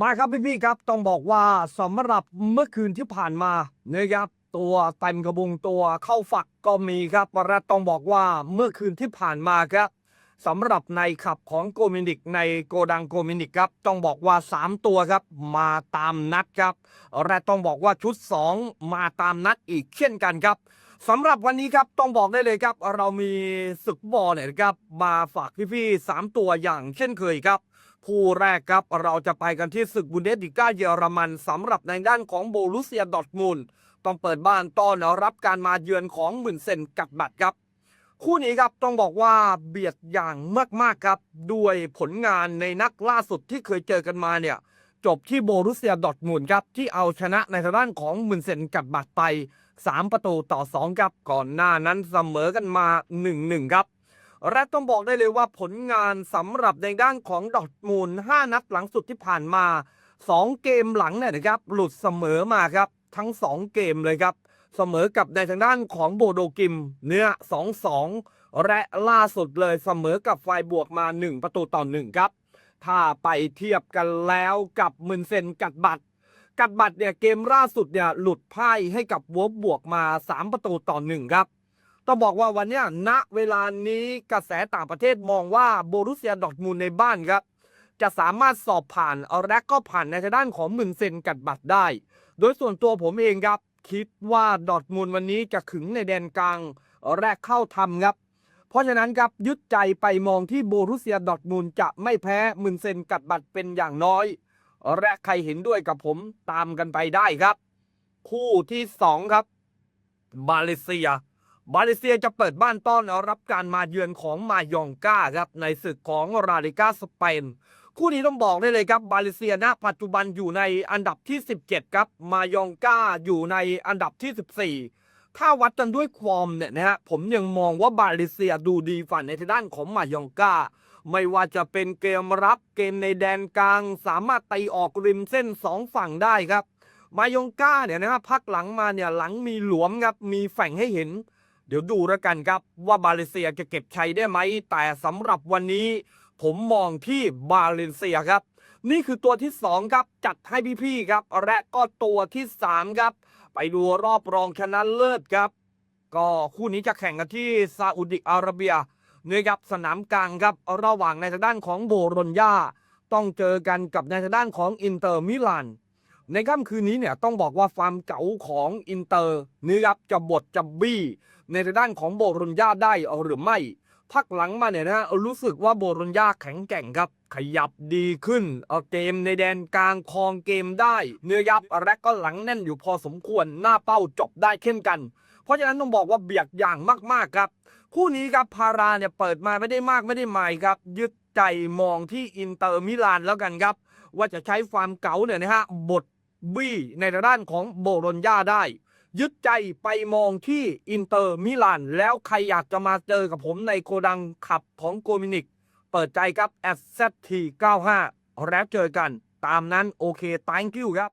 มาครับพี่ๆครับต้องบอกว่าสำหรับเมื่อคืนที่ผ่านมานะครับตัวเต็มกระบุงตัวเข้าฝักก็มีครับและต้องบอกว่าเมื่อคืนที่ผ่านมาครับสำหรับในขับของโกมินิกในโกดังโกมินิกครับต้องบอกว่า 3 ตัวครับมาตามนัดครับและต้องบอกว่าชุด 2 มาตามนัดอีกเช่นกันครับ สำหรับวันนี้ครับต้องบอกได้เลยครับ เรามีศึกบอลเนี่ยนะครับมาฝากพี่ๆสามตัวอย่างเช่นเคยครับคู่แรกครับเราจะไปกันที่ศึกบุนเดสลิก้าเยอรมันสำหรับในด้านของโบรุเซียดอทมุนต้องเปิดบ้านต้อนรับการมาเยือนของหมื่นเซนกัดบัตรครับคู่นี้ครับต้องบอกว่าเบียดอย่างมากๆครับด้วยผลงานในนักล่าสุดที่เคยเจอกันมาเนี่ยจบที่โบรุเซียดอทมุนครับที่เอาชนะในทางด้านของหมื่นเซนกัดบัตรไป3 ประตูต่อ 2 ครับ ก่อนหน้านั้นเสมอกันมา 1-1 ครับ และต้องบอกได้เลยว่าผลงานสำหรับในด้านของดอทมูล 5 นัดหลังสุดที่ผ่านมา 2 เกมหลังเนี่ยนะครับ หลุดเสมอมาครับ ทั้ง 2 เกมเลยครับ เสมอกับในทางด้านของโบโดกิม เนื้อ 2-2 และล่าสุดเลยเสมอกับไฟบวกมา 1 ประตูต่อ 1 ครับ ถ้าไปเทียบกันแล้วกับมึนเซนกัดบัตร กัดบัตรเนี่ยเกมล่าสุดเนี่ยหลุดไพ่ให้กับวบบวกมา 3 ประตูต่อ1ครับ ต้องบอกว่าวันนี้ณเวลานี้กระแสต่างประเทศมองว่าโบรุเซียดอทมูลในบ้านครับ จะสามารถสอบผ่านเอาและก็ผ่านในทางด้านของหมื่นเซนกัดบัตรได้ โดยส่วนตัวผมเองครับ คิดว่าดอทมูลวันนี้จะขึงในแดนกลางแรกเข้าทำครับเพราะฉะนั้นครับยึดใจไปมองที่โบรุเซียดอทมูลจะไม่แพ้มืนเซนกัดบัตรเป็นอย่างน้อย และใครเห็นด้วยกับผมตามกันไปได้ครับ คู่ที่สองครับ มาเลเซีย มาเลเซียจะเปิดบ้านต้อนรับการมาเยือนของมายองกาครับ ในศึกของราลิกาสเปนคู่นี้ต้องบอกได้เลยครับมาเลเซียณปัจจุบันอยู่ในอันดับที่ 17 ครับ มายองกาอยู่ในอันดับที่ 14 ถ้าวัดกันด้วยความเนี่ยนะฮะผมยังมองว่ามาเลเซียดูดีฝันในทางด้านของมายองกา ไม่ว่าจะเป็นเกมรับเกมในแดนกลาง สามารถตีออกริมเส้นสองฝั่งได้ครับ มายงกาเนี่ยนะครับพักหลังมาเนี่ยหลังมีหลวมครับมีแฝงให้เห็น เดี๋ยวดูแล้วกันครับ ว่ามาเลเซียจะเก็บชัยได้ไหม แต่สำหรับวันนี้ ผมมองที่มาเลเซียครับ นี่คือตัวที่ 2 ครับ จัดให้พี่ๆครับ และก็ตัวที่ 3 ครับ ไปดูรอบรองชนะเลิศครับ ก็คู่นี้จะแข่งกันที่ซาอุดิอาระเบีย นะครับสนามกลางครับระหว่างในทางด้านของโบโรญญาต้องเจอกันกับในทางด้านของอินเตอร์มิลานในค่ำคืนนี้เนี่ยต้องบอกว่าความเก๋าของอินเตอร์นี่ครับจะบดจะบี้ ในทางด้านของโบรุญญาได้หรือไม่ พักหลังมาเนี่ยนะรู้สึกว่าโบรุญญาแข็งแกร่งครับ ขยับดีขึ้นเอาเกมในแดนกลางครองเกมได้ เนื้อยับและก็หลังแน่นอยู่พอสมควรหน้าเป้าจบได้เช่นกัน เพราะฉะนั้นต้องบอกว่าเบียดอย่างมากๆครับ คู่นี้ครับพาราเนี่ยเปิดมาไม่ได้มากไม่ได้หมายครับ ยึดใจมองที่อินเตอร์มิลานแล้วกันครับ ว่าจะใช้ความเก๋าเนี่ยนะฮะบทบี้ในด้านของโบโรญญาได้ ยึดใจไปมองที่อินเตอร์มิลานแล้วใครอยากจะมาเจอกับผมในโกดังขับของโกมินิก เปิดใจครับ s z t 95แล้วเจอกัน ตามนั้นโอเค thank you ครับ